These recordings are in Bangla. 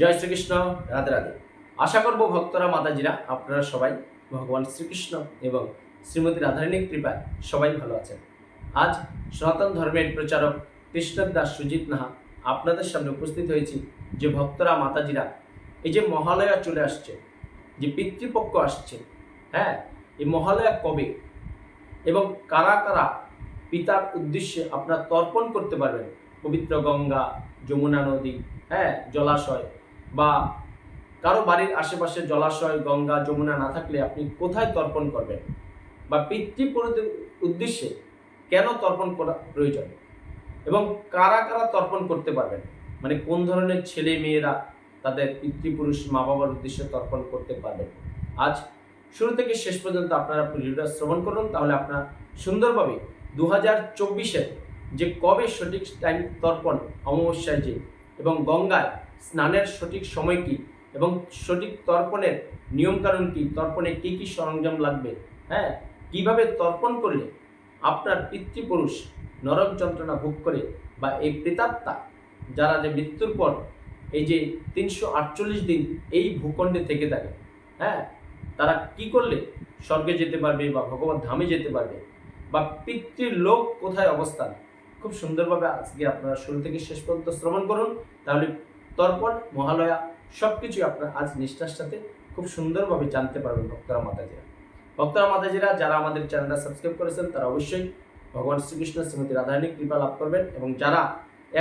জয় শ্রীকৃষ্ণ, রাধে রাধে। আশা করব ভক্তরা, মাতাজিরা, আপনারা সবাই ভগবান শ্রীকৃষ্ণ এবং শ্রীমতী রাধারণীর কৃপায় সবাই ভালো আছেন। আজ সনাতন ধর্মের প্রচারক কৃষ্ণদাস সুজিত নাহা আপনাদের সামনে উপস্থিত হয়েছি যে ভক্তরা, মাতাজিরা, এই যে মহালয়া চলে আসছে, যে পিতৃপক্ষ আসছে হ্যাঁ এই মহালয়া কবে এবং কারা কারা পিতার উদ্দেশ্যে আপনারা তর্পণ করতে পারবেন? পবিত্র গঙ্গা, যমুনা নদী হ্যাঁ জলাশয় বা কারও বাড়ির আশেপাশে জলাশয়, গঙ্গা, যমুনা না থাকলে আপনি কোথায় তর্পণ করবেন? বা পিতৃপুরুষদের উদ্দেশ্যে কেন তর্পণ করা প্রয়োজন? এবং কারা কারা তর্পণ করতে পারবেন? মানে কোন ধরনের ছেলে মেয়েরা তাদের পিতৃপুরুষ মা বাবার উদ্দেশ্যে তর্পণ করতে পারবেন? আজ শুরু থেকে শেষ পর্যন্ত আপনারা ভিডিওটা শ্রবণ করুন, তাহলে আপনারা সুন্দরভাবে দু হাজার চব্বিশের যে কবে সঠিক টাইম তর্পণ অমাবস্যায় যে এবং গঙ্গায় স্নানের সঠিক সময় কি এবং সঠিক তর্পণের নিয়মকানুন কি? তর্পণে কি কি সরঞ্জাম লাগবে? হ্যাঁ? কীভাবে তর্পণ করলে আপনার পিতৃপুরুষ নরক যন্ত্রণা ভোগ করে বা এই প্রেতাত্মা যারা যে মৃত্যুর পর এই যে তিনশো আটচল্লিশ দিন এই ভূখণ্ডে থেকে থাকে হ্যাঁ? তারা কি করলে স্বর্গে যেতে পারবে বা ভগবত ধামে যেতে পারবে বা পিতৃলোক কোথায় অবস্থান? খুব সুন্দরভাবে আজকে আপনারা শুরু থেকে শেষ পর্যন্ত শ্রবণ করুন, তাহলে তর্পণ মহালয়া সব কিছুই আপনারা আজ নিষ্ঠার সাথে খুব সুন্দরভাবে জানতে পারবেন ভক্তরা মাতাজিরা। ভক্তরা মাতাজিরা, যারা আমাদের চ্যানেলটা সাবস্ক্রাইব করেছেন, তারা অবশ্যই ভগবান শ্রীকৃষ্ণ, শ্রীমতী রাধারানী কৃপা লাভ করবেন এবং যারা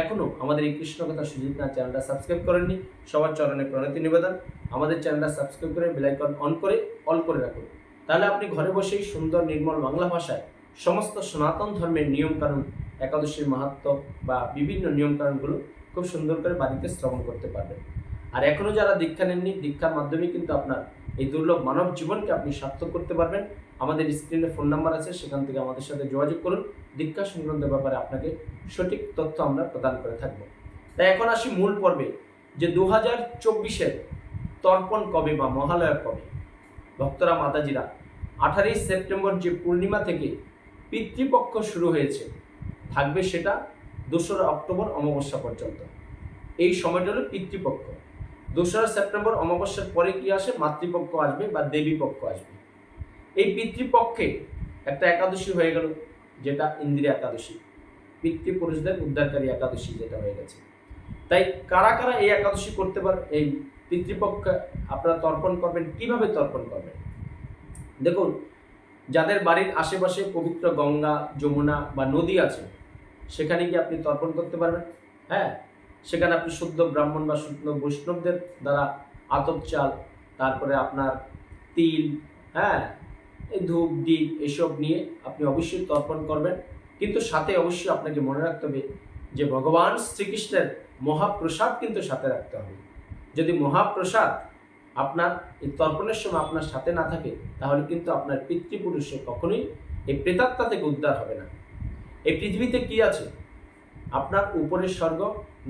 এখনও আমাদের এই কৃষ্ণ কথা সুজিত না চ্যানেলটা সাবস্ক্রাইব করেননি, সবার চরণে প্রণতি নিবেদন। আমাদের চ্যানেলটা সাবস্ক্রাইব করে বেলাইকন অন করে অল করে রাখুন। তাহলে আপনি ঘরে বসেই সুন্দর নির্মল বাংলা ভাষায় সমস্ত সনাতন ধর্মের নিয়মকানুন, একাদশীর মাহাত্ম বা বিভিন্ন নিয়মকানুনগুলো খুব সুন্দর করে বাড়িতে শ্রবণ করতে পারবেন। আর এখনও যারা দীক্ষা নেননি, দীক্ষার মাধ্যমে কিন্তু আপনার এই দুর্লভ মানব জীবনকে আপনি সার্থক করতে পারবেন। আমাদের স্ক্রিনে ফোন নাম্বার আছে, সেখান থেকে আমাদের সাথে যোগাযোগ করুন। দীক্ষা সংক্রান্ত ব্যাপারে আপনাকে সঠিক তথ্য আমরা প্রদান করে থাকব। তাই এখন আসি মূল পর্বে, যে দু হাজার চব্বিশের তর্পণ কবে বা মহালয়া কবে? ভক্তরা, মাতাজিরা, আঠারোই সেপ্টেম্বর যে পূর্ণিমা থেকে পিতৃপক্ষ শুরু হয়েছে, থাকবে সেটা দোসরা অক্টোবর অমাবস্যা পর্যন্ত। এই সময়টা হলো পিতৃপক্ষ। দোসরা সেপ্টেম্বর অমাবস্যার পরে কি আসে? মাতৃপক্ষ আসবে বা দেবী পক্ষ আসবে। এই পিতৃপক্ষে একটা একাদশী হয়ে গেল, যেটা ইন্দিরা একাদশী। পিতৃপুরুষদের উদ্ধারকারী একাদশী যেটা হয়ে গেছে। তাই কারা কারা এই একাদশী করতে পারে? এই পিতৃপক্ষ আপনারা তর্পণ করবেন। কীভাবে তর্পণ করবেন? দেখুন, যাদের বাড়ির আশেপাশে পবিত্র গঙ্গা, যমুনা বা নদী আছে সেখানে গিয়ে আপনি তর্পণ করতে পারবেন হ্যাঁ? সেখানে আপনি শুদ্ধ ব্রাহ্মণ বা শুদ্ধ বৈষ্ণবদের দ্বারা আতপ চাল, তারপরে আপনার তিল হ্যাঁ? এই ধূপ দ্বীপ এসব নিয়ে আপনি অবশ্যই তর্পণ করবেন। কিন্তু সাথে অবশ্যই আপনাকে মনে রাখতে হবে যে ভগবান শ্রীকৃষ্ণের মহাপ্রসাদ কিন্তু সাথে রাখতে হবে। যদি মহাপ্রসাদ আপনার এই তর্পণের সময় আপনার সাথে না থাকে, তাহলে কিন্তু আপনার পিতৃপুরুষে কখনোই এই প্রেতাত্মা থেকে উদ্ধার হবে না। এই পৃথিবীতে কি আছে? আপনার উপরের স্বর্গ,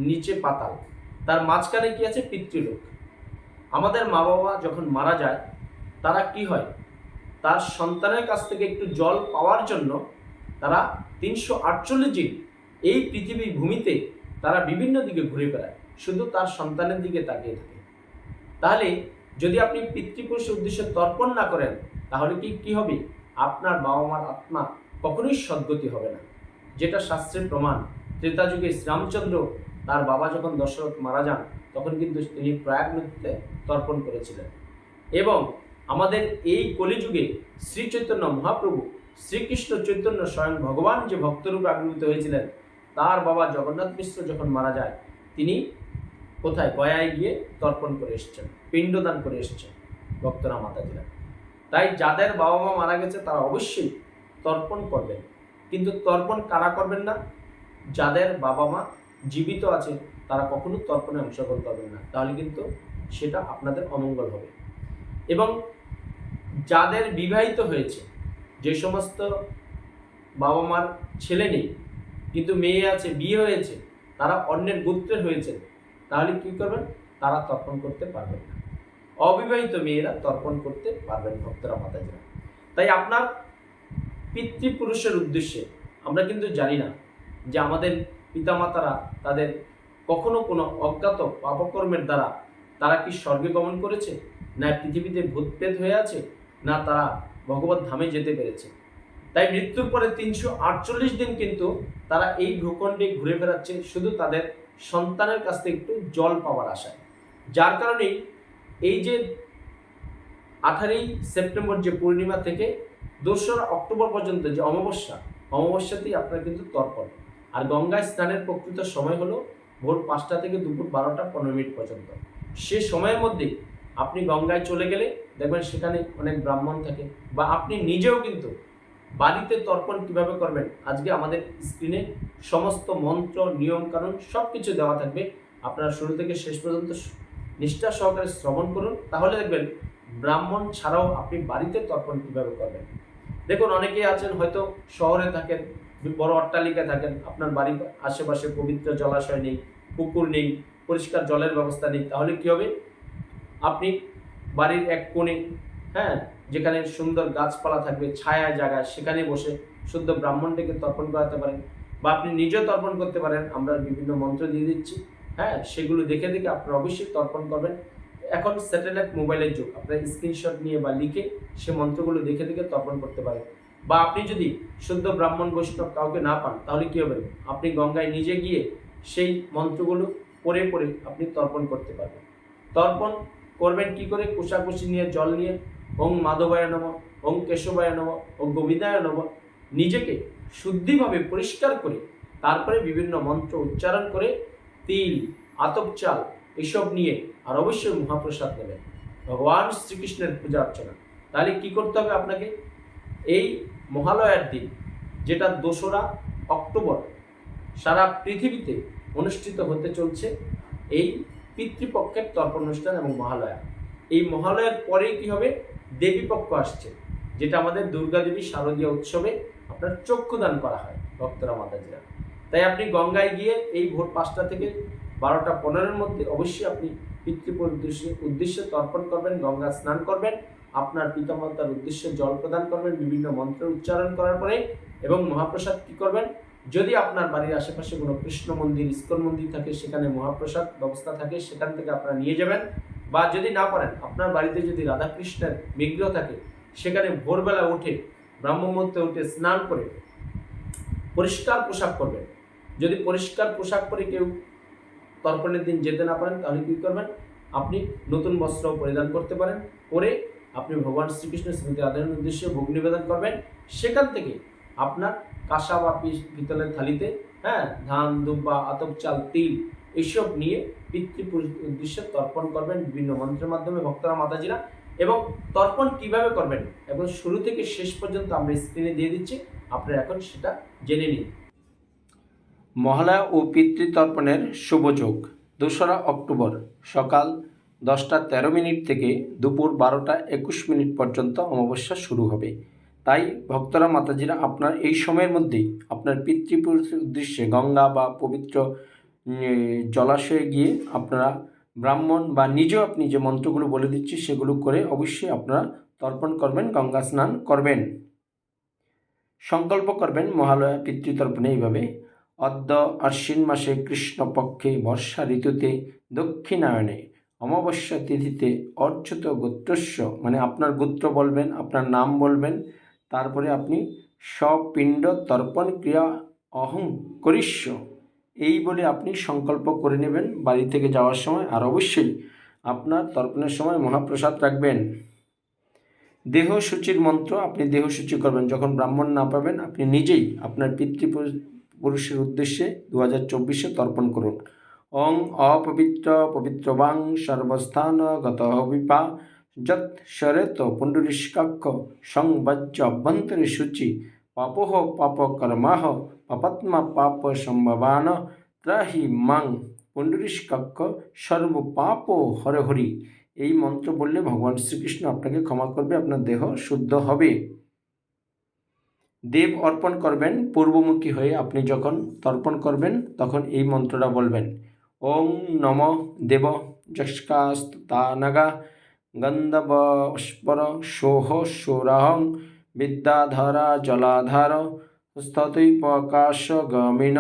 নিচে পাতাল। তার মাঝখানে কি আছে? পিতৃলোক। আমাদের মা বাবা যখন মারা যায়, তারা কি হয়? তার সন্তানের কাছ থেকে একটু জল পাওয়ার জন্য তারা তিনশো আটচল্লিশ দিন এই পৃথিবীর ভূমিতে তারা বিভিন্ন দিকে ঘুরে বেড়ায়। শুধু তার সন্তানের দিকে তাকিয়ে থাকে। তাহলে যদি আপনি পিতৃপুরুষের উদ্দেশ্যে তর্পণ না করেন, তাহলে কি কি হবে? আপনার বাবা মার আত্মা কখনোই সদ্গতি হবে না। যেটা শাস্ত্রের প্রমাণ। ত্রেতা যুগে শ্রীরামচন্দ্র তার বাবা যখন দশরথ মারা যান, তখন কিন্তু তিনি প্রয়াগ নদীতে তর্পণ করেছিলেন। এবং আমাদের এই কলিযুগে শ্রী চৈতন্য মহাপ্রভু শ্রীকৃষ্ণ চৈতন্য স্বয়ং ভগবান যে ভক্তরূপে আবির্ভূত হয়েছিলেন, তার বাবা জগন্নাথ মিশ্র যখন মারা যায়, তিনি কোথায়? গয়ায় গিয়ে তর্পণ করে এসছেন, পিণ্ডদান করে এসছেন ভক্তরা, মাতাজিরা। তাই যাদের বাবা মা মারা গেছে, তারা অবশ্যই তর্পণ করবেন। কিন্তু তর্পণ কারা করবেন না? যাদের বাবা মা জীবিত আছে তারা কখনো তর্পণে অংশগ্রহণ করবেন না। তাহলে কিন্তু সেটা আপনাদের অমঙ্গল হবে। এবং যাদের বিবাহিত হয়েছে, যে সমস্ত বাবা মার ছেলে নেই, কিন্তু মেয়ে আছে, বিয়ে হয়েছে, তারা অন্যের গোত্রের হয়েছে, তাহলে কি করবেন? তারা তর্পণ করতে পারবেন না। অবিবাহিত মেয়েরা তর্পণ করতে পারবেন ভক্তরা মাতাজিরা। তাই আপনার পিতৃপুরুষের উদ্দেশ্যে। আমরা কিন্তু জানি না যে আমাদের পিতামাতারা তাদের কখনো কোনো অজ্ঞাত পাপকর্মের দ্বারা তারা কি স্বর্গে গমন করেছে? না পৃথিবীতে ভূতপ্রেত হয়ে আছে? না তারা ভগবত ধামে যেতে পেরেছে? তাই মৃত্যুর পরে তিনশো আটচল্লিশ দিন কিন্তু তারা এই ভূখণ্ডে ঘুরে বেড়াচ্ছে শুধু তাদের সন্তানের কাছ থেকে একটু জল পাওয়ার আশায়। যার কারণেই এই যে আঠারোই সেপ্টেম্বর যে পূর্ণিমা থেকে দোসরা অক্টোবর পর্যন্ত যে অমাবস্যা, অমাবস্যাতেই আপনার কিন্তু তর্পণ। আর গঙ্গায় স্নানের প্রকৃত সময় হলো ভোর পাঁচটা থেকে দুপুর বারোটা পনেরো মিনিট পর্যন্ত। সে সময়ের মধ্যে আপনি গঙ্গায় চলে গেলে দেখবেন সেখানে অনেক ব্রাহ্মণ থাকে বা আপনি নিজেও কিন্তু বাড়িতে তর্পণ কীভাবে করবেন, আজকে আমাদের স্ক্রিনে সমস্ত মন্ত্র, নিয়ম, কানুন সব কিছু দেওয়া থাকবে। আপনারা শুরু থেকে শেষ পর্যন্ত নিষ্ঠা সহকারে শ্রবণ করুন। তাহলে দেখবেন ব্রাহ্মণ ছাড়াও আপনি বাড়িতে তর্পণ কীভাবে করবেন। দেখুন, অনেকেই আছেন, হয়তো শহরে থাকেন, বড় অট্টালিকায় থাকেন, আপনার বাড়ির আশেপাশে পবিত্র জলাশয় নেই, পুকুর নেই, পরিষ্কার জলের ব্যবস্থা নেই, তাহলে কি হবে? আপনি বাড়ির এক কোণে হ্যাঁ যেখানে সুন্দর গাছপালা থাকবে ছায়া জায়গায়, সেখানে বসে শুদ্ধ ব্রাহ্মণটিকে তর্পণ করাতে পারেন বা আপনি নিজেও তর্পণ করতে পারেন, আমরা বিভিন্ন মন্ত্র দিয়ে দিচ্ছি হ্যাঁ সেগুলো দেখে দেখে আপনারা অবশ্যই তর্পণ করবেন। এখন স্যাটেলাইট মোবাইলের যুগ। আপনার স্ক্রিনশট নিয়ে বা লিখে সে মন্ত্রগুলো দেখে দেখে তর্পণ করতে পারেন। বা আপনি যদি শুদ্ধ ব্রাহ্মণ বৈষ্ণব কাউকে না পান, তাহলে কী হবে? আপনি গঙ্গায় নিজে গিয়ে সেই মন্ত্রগুলো পড়ে পড়ে আপনি তর্পণ করতে পারবেন। তর্পণ করবেন কি করে? কুশাকুশি নিয়ে জল নিয়ে, ওং মাধবায় নম, ওং কেশবায় নম, ওং গোবিন্দায় নম, নিজেকে শুদ্ধিভাবে পরিষ্কার করে, তারপরে বিভিন্ন মন্ত্র উচ্চারণ করে তিল, আতপ চাল এসব নিয়ে আর অবশ্যই মহাপ্রসাদ নেবেন। ভগবান শ্রীকৃষ্ণের পূজা অর্চনা। তাহলে কি করতে হবে আপনাকে? এই মহালয়ার দিন, যেটা দোসরা অক্টোবর, সারা পৃথিবীতে অনুষ্ঠিত হতে চলছে, এই পিতৃপক্ষের তর্পণ অনুষ্ঠান এবং মহালয়া। এই মহালয়ার পরেই কি হবে? দেবীপক্ষ আসছে, যেটা আমাদের দুর্গা দেবী শারদীয় উৎসবে আপনার চক্ষুদান করা হয়, ভক্তরা মাতাজিরা। তাই আপনি গঙ্গায় গিয়ে এই ভোর পাঁচটা থেকে বারোটা পনেরোর মধ্যে অবশ্যই আপনি পিতৃপুর উদ্দেশ্যে উদ্দেশ্যে তর্পণ করবেন, গঙ্গা স্নান করবেন, আপনার পিতামাতার উদ্দেশ্যে জল প্রদান করবেন, বিভিন্ন মন্ত্র উচ্চারণ করার পরে এবং মহাপ্রসাদ কি করবেন? যদি আপনার বাড়ির আশেপাশে কোনো কৃষ্ণ মন্দির, ইস্কন মন্দির থাকে, সেখানে মহাপ্রসাদ ব্যবস্থা থাকে, সেখান থেকে আপনারা নিয়ে যাবেন। বা যদি না পারেন, আপনার বাড়িতে যদি রাধাকৃষ্ণের বিগ্রহ থাকে, সেখানে ভোরবেলা উঠে, ব্রাহ্ম মুহূর্তে উঠে স্নান করে পরিষ্কার পোশাক করবেন যদি পরিষ্কার পোশাক পরে কেউ তর্পণের দিন যেতে না পারেন, তাহলে কী করবেন? আপনি নতুন বস্ত্র পরিধান করতে পারেন পরে আপনি ভগবান শ্রীকৃষ্ণের স্মৃতি আদায়ের উদ্দেশ্যে ভোগ নিবেদন করবেন। সেখান থেকে আপনার কাঁসা বা পিতলের থালিতে হ্যাঁ ধান, দুব্বা, আতপ, চাল, তিল এইসব নিয়ে পিতৃ উদ্দেশ্যে তর্পণ করবেন বিভিন্ন মন্ত্রের মাধ্যমে ভক্তরা, মাতাজিরা। এবং তর্পণ কীভাবে করবেন? এবং শুরু থেকে শেষ পর্যন্ত আমরা স্ক্রিনে দিয়ে দিচ্ছি। আপনারা এখন সেটা জেনে নিন। মহালয়া ও পিতৃতর্পণের শুভযোগ দোসরা অক্টোবর, সকাল দশটা তেরো মিনিট থেকে দুপুর বারোটা একুশ মিনিট পর্যন্ত অমাবস্যা শুরু হবে। তাই ভক্তরা, মাতাজিরা, আপনার এই সময়ের মধ্যেই আপনার পিতৃপুরুষের উদ্দেশ্যে গঙ্গা বা পবিত্র জলাশয়ে গিয়ে আপনারা ব্রাহ্মণ বা নিজেও আপনি যে মন্ত্রগুলো বলে দিচ্ছি সেগুলো করে অবশ্যই আপনারা তর্পণ করবেন, গঙ্গা স্নান করবেন। সংকল্প করবেন মহালয়া পিতৃতর্পণে এইভাবে। অদ্য আশ্বিন মাসে কৃষ্ণপক্ষে বর্ষা ঋতুতে দক্ষিণায়নে অমাবস্যা তিথিতে অর্চিত গোত্রস্য মানে আপনার গোত্র বলবেন, আপনার নাম বলবেন, তারপরে আপনি স্বপিণ্ড তর্পণ ক্রিয়া অহং করিষ্য। এই বলে আপনি সংকল্প করে নেবেন বাড়ি থেকে যাওয়ার সময়। আর অবশ্যই আপনার তর্পণের সময় মহাপ্রসাদ রাখবেন। দেহ সূচির মন্ত্র আপনি দেহ সূচি করবেন। যখন ব্রাহ্মণ না পাবেন, আপনি নিজেই আপনার পিতৃপুরুষ- পুরুষের উদ্দেশ্যে দু হাজার চব্বিশে তর্পণ করুন। ওং অপবিত্র পবিত্রবাং সর্বস্থান গত বিপা যৎ শরেত পুণ্ডরিষ্কাক্ষ সংবাজ্য অভ্যন্তরে সূচি পাপোহ পাপ কর্মাহ পাপাত্মা পাপ সম্ভবান ত্রাহি মাং পুণ্ডরিষ্কাক্ষ সর্ব পাপ হরে হরি এই মন্ত্র বললে ভগবান শ্রীকৃষ্ণ আপনাকে ক্ষমা করবে, আপনার দেহ শুদ্ধ হবে। দেব অর্পণ করবেন, পূর্বমুখী হয়ে আপনি যখন তর্পণ করবেন, তখন এই মন্ত্রটা বলবেন। ওং নম দেব যস্কাস্তানাগা গন্ধবস্পর সোহ সোরাহং বিদ্যাধারা জলাধার স্ততৈপকাশ গমিন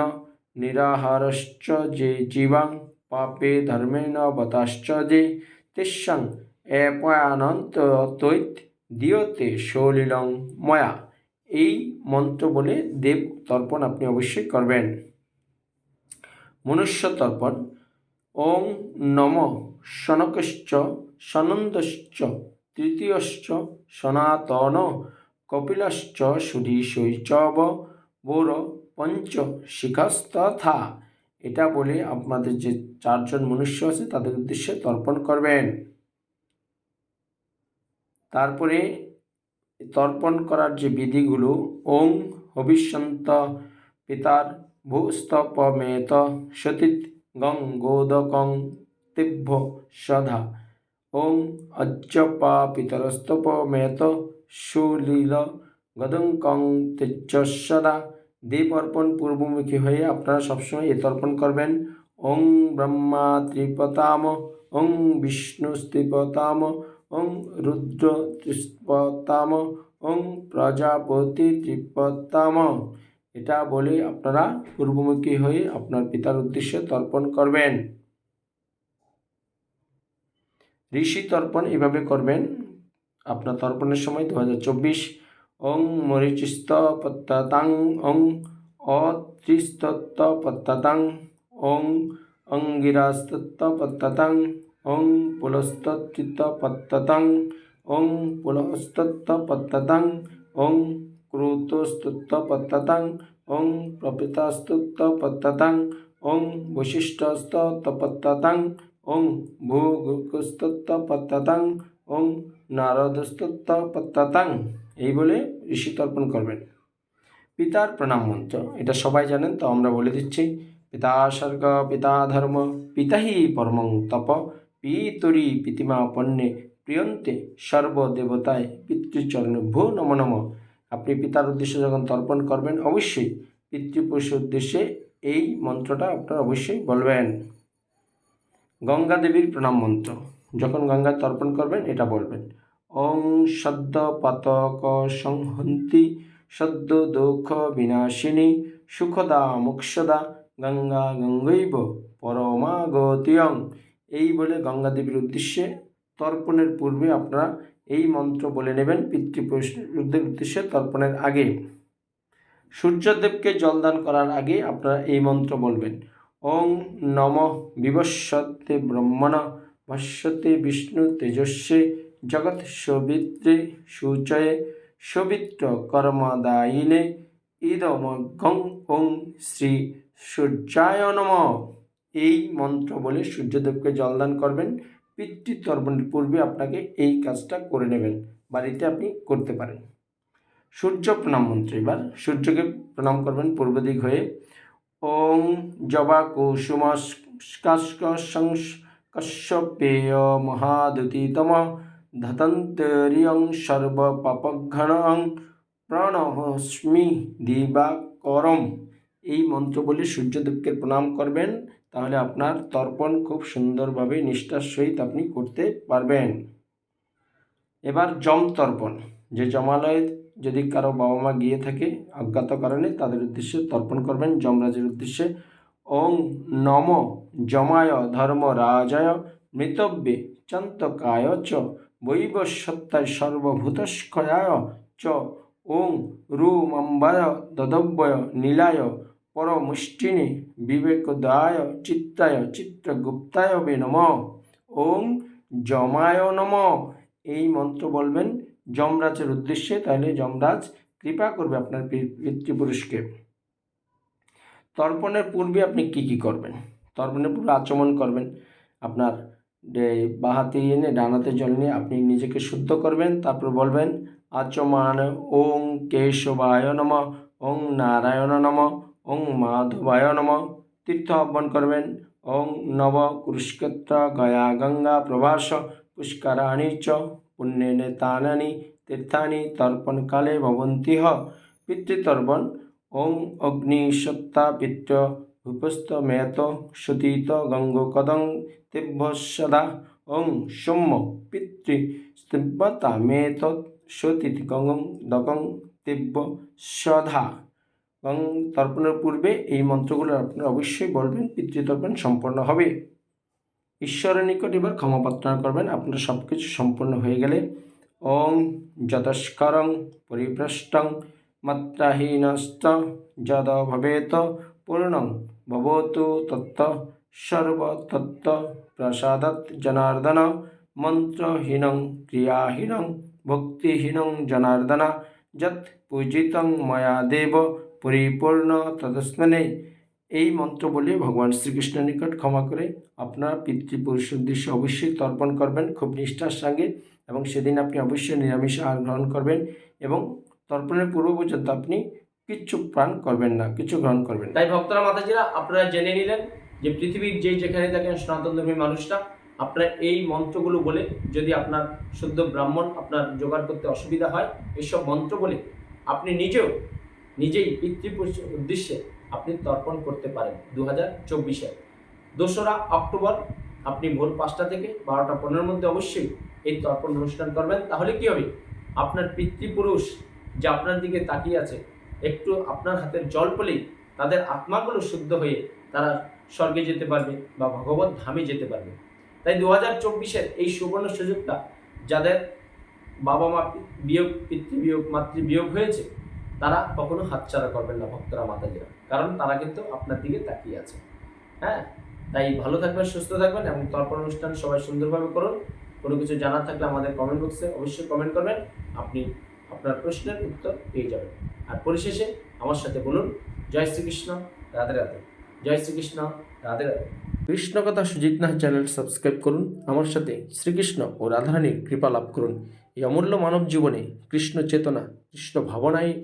নিরাহারশ্চ যে জীবাং পাপে ধর্মেণ বতাশ্চ যে তেস্যাং এপয়ানন্ত তৈত দিয়তে সলিলং ময়া। এই মন্ত্র বলে দেব তর্পণ আপনি অবশ্যই করবেন। মনুষ্য তর্পণ। ওং নম শনকশ্চ সনন্দশ্চ তৃতীয়শ্চ সনাতন কপিলশ্চ সুধীশৈচব বোর পঞ্চ শিখস্তথা। এটা বলে আপনাদের যে চারজন মনুষ্য আছে তাদের উদ্দেশ্যে তর্পণ করবেন। তারপরে তর্পণ করার যে বিধিগুলো, ওং হবিষ্যন্ত পিতার ভূস্তপমেত সতীত গং গোদকং তিভ্য সধা, ওং অজ্জপা পিতরস্তপমেত সুলীল গদঙ্কং তেজ সদা। দেব অর্পণ পূর্বমুখী হয়ে আপনারা সবসময় এ তর্পণ করবেন। ওং ব্রহ্মা ত্রিপতাম, ওং বিষ্ণু ত্রিপতাম ওং রুদ্র ত্রিপতাম ওং প্রজাপতি ত্রিপতাম এটা বলে আপনারা পূর্বমুখী হয়ে আপনার পিতার উদ্দেশ্যে তর্পণ করবেন। ঋষি তর্পণ এভাবে করবেন। আপনার তর্পণের সময় দু হাজার চব্বিশ। ওং মরিচিস্ত পত্তাতাং ওং অত্রিস্তত্ত পত্তাতাং ওং অঙ্গিরাস্তত্ত পত্তাতাং ওং পুলস্তত্তিত পত্তাতাং ওং পুলস্তত্ত পত্তাতাং ওং ক্রুতস্তত্ত পত্তাতাং ওং প্রপিতাস্তত্ত পত্তাতাং ওং বৈশিষ্ট্যস্তত্ত পত্তাতাং ওং ভূগুস্তত্ত পত্তাতাং ওং নারদস্তত্ত পত্তাতাং এই বলে ঋষি তর্পণ করবেন। পিতার প্রণাম মন্ত্র, এটা সবাই জানেন, তো আমরা বলে দিচ্ছি। পিতা স্বর্গ, পিতা ধর্ম পিতা হি পরমং তপ। পিতরি পিতিমা পণ্যে প্রিয়ন্তে সর্বদেবতায় পিতৃচরণ ভূ নম নম। আপনি পিতার উদ্দেশ্যে যখন তর্পণ করবেন, অবশ্যই পিতৃপুরুষের উদ্দেশ্যে এই মন্ত্রটা আপনারা অবশ্যই বলবেন। গঙ্গা দেবীর প্রণাম মন্ত্র। যখন গঙ্গা তর্পণ করবেন, এটা বলবেন। ওং সদ্য পাতক সংহন্তি, সদ্য দুঃখ বিনাশিনী, সুখদা মোক্ষদা, গঙ্গা গঙ্গৈব পরমাগতিয়ং। এই বলে গঙ্গা দেবীর উদ্দেশ্যে তর্পণের পূর্বে আপনারা এই মন্ত্র বলে নেবেন, পিতৃপুরুষদের উদ্দেশ্যে তর্পণের আগে। সূর্যদেবকে জলদান করার আগে আপনারা এই মন্ত্র বলবেন। ওং নম বিবস্বতে ব্রহ্মণ ভাষ্যতে বিষ্ণু তেজস্বে, জগৎ সবিত্রে সূচয়ে সবিত্র কর্মদায়িনে ইদমগং ওং শ্রী সূর্যায় নম। এই মন্ত্র বলে সূর্যদেবকে জলদান করবেন। পিতৃতর্পণের পূর্বে আপনাকে এই কাজটা করে নেবেন, বাড়িতে আপনি করতে পারেন। সূর্য প্রণাম মন্ত্র এবার। সূর্যকে প্রণাম করবেন পূর্ব দিক হয়ে। ওং জবা কুসুম কশ্যপেয় মহাদুতিতম ধতন্তরিয়ং সর্বপাপঘ্নং প্রণহস্মি দিবাকরম। এই মন্ত্র বলে সূর্যদেবকে প্রণাম করবেন, তাহলে আপনার তর্পণ খুব সুন্দরভাবে নিষ্ঠার সহিত আপনি করতে পারবেন। এবার জম তর্পণ। যে জমালয়ে যদি কারও বাবা মা গিয়ে থাকে অজ্ঞাত কারণে, তাদের উদ্দেশ্যে তর্পণ করবেন। যমরাজের উদ্দেশ্যে, ওং নম যমায় ধর্ম রাজায় মৃতব্যে চন্তকায় চ বৈবস্বত্তায় সর্বভূতস্কয়ায় চ। ওং রূমম্বয় দদব্যয় নীলায় পরমুষ্টিনে বিবেকদায় চিত্তায় চিত্রগুপ্তায় বে নম। ওং যমায় নম। এই মন্ত্র বলবেন যমরাজের উদ্দেশ্যে, তাহলে যমরাজ কৃপা করবে আপনার পিতৃপুরুষকে। তর্পণের পূর্বে আপনি কি কি করবেন? তর্পণের পূর্বে আচমন করবেন, আপনার ডে- বাঁ হাতে এনে ডানাতে জল নিয়ে আপনি নিজেকে শুদ্ধ করবেন, তারপর বলবেন আচমান ওং কেশবায় নম, ওং নারায়ণ নম। ওং মাধবায় নম। তীর্থ আহ্বান করবেন। ওং নব কুরুষ্ক্ষেত্র গয়া গঙ্গা প্রভাস পুষ্করাণি চ পুণ্যেনে তানানি তীর্থানি তর্পণকালে ভবন্তি হ। পিতৃতর্পণ। ওং অগ্নি সত্তা পিত্র ভূপস্থ মেয়ত সুতীত গঙ্গোকদং তিব্য সদা ওং সৌম্য পিতৃ স্তিব্যতা মেত সতীত গঙ্গং দগং তিব্য সধা এবং তর্পণের পূর্বে এই মন্ত্রগুলো আপনারা অবশ্যই বলবেন, পিতৃতর্পণ সম্পন্ন হবে। ঈশ্বরের নিকট এবার ক্ষমা প্রার্থনা করবেন, আপনার সব কিছু সম্পূর্ণ হয়ে গেলে। ওং যতস্করং পরিভ্রষ্টং মাত্রাহীনস্ত যদ ভবেত পূর্ণং ভবতু তত্ত্ব সর্বতত্ত্ব প্রসাদত জনার্দন মন্ত্রহীনং ক্রিয়াহীনং ভক্তিহীনং জনার্দন যৎ পূজিতং ময়া দেব পরিপূর্ণ তদস্মনে এই মন্ত্র বলে ভগবান শ্রীকৃষ্ণের নিকট ক্ষমা করে আপনার পিতৃপুরুষের উদ্দেশ্যে অবশ্যই তর্পণ করবেন, খুব নিষ্ঠার সঙ্গে এবং সেদিন আপনি অবশ্যই নিরামিষ আহার গ্রহণ করবেন এবং তর্পণের পূর্ব পর্যন্ত আপনি কিচ্ছু প্রাণ করবেন না, কিছু গ্রহণ করবেন তাই ভক্তরা, মাতাজিরা, আপনারা জেনে নিলেন যে পৃথিবীর যেই যেখানে থাকেন সনাতন ধর্মী মানুষরা, আপনার এই মন্ত্রগুলো বলে যদি আপনার শুদ্ধ ব্রাহ্মণ আপনার জোগাড় করতে অসুবিধা হয় এইসব মন্ত্র বলে আপনি নিজেও নিজেই পিতৃপুরুষ উদ্দেশ্যে আপনি তর্পণ করতে পারেন দু হাজার চব্বিশে। দোসরা অক্টোবর, আপনি ভোর পাঁচটা থেকে বারোটা পনেরোর মধ্যে অবশ্যই এই তর্পণ অনুষ্ঠান করবেন। তাহলে কি হবে? আপনার পিতৃপুরুষ যে আপনার দিকে তাকিয়ে আছে, একটু আপনার হাতের জল পেলেই তাদের আত্মাগুলো শুদ্ধ হয়ে তারা স্বর্গে যেতে পারবে বা ভগবত ধামে যেতে পারবে। তাই দু হাজার চব্বিশের এই সুবর্ণ সুযোগটা যাদের বাবা মা বিয়োগ, পিতৃ পিতৃবিয়োগ মাতৃবিয়োগ হয়েছে তারা কখনো হাতছাড়া করবেন না ভক্তরা মাতাজিরা। কারণ তারা কিন্তু আপনার দিকে তাকিয়ে আছে। হ্যাঁ? তাই ভালো থাকবেন, সুস্থ থাকবেন এবং তর্পণ অনুষ্ঠান সবাই সুন্দরভাবে করুন। কোনো কিছু জানার থাকলে আমাদের কমেন্ট বক্সে অবশ্যই কমেন্ট করবেন। আপনি আপনার প্রশ্নের উত্তর পেয়ে যাবেন। আর পরিশেষে আমার সাথে বলুন, জয় শ্রীকৃষ্ণ, রাধে রাধে। জয় শ্রীকৃষ্ণ, রাধে রাধে। কৃষ্ণকথা সুজিত নাহ চ্যানেল সাবস্ক্রাইব করুন। আমার সাথে শ্রীকৃষ্ণ ও রাধারানীর কৃপা লাভ করুন। এই অমূল্য মানব জীবনে কৃষ্ণ চেতনা, কৃষ্ণ ভাবনায়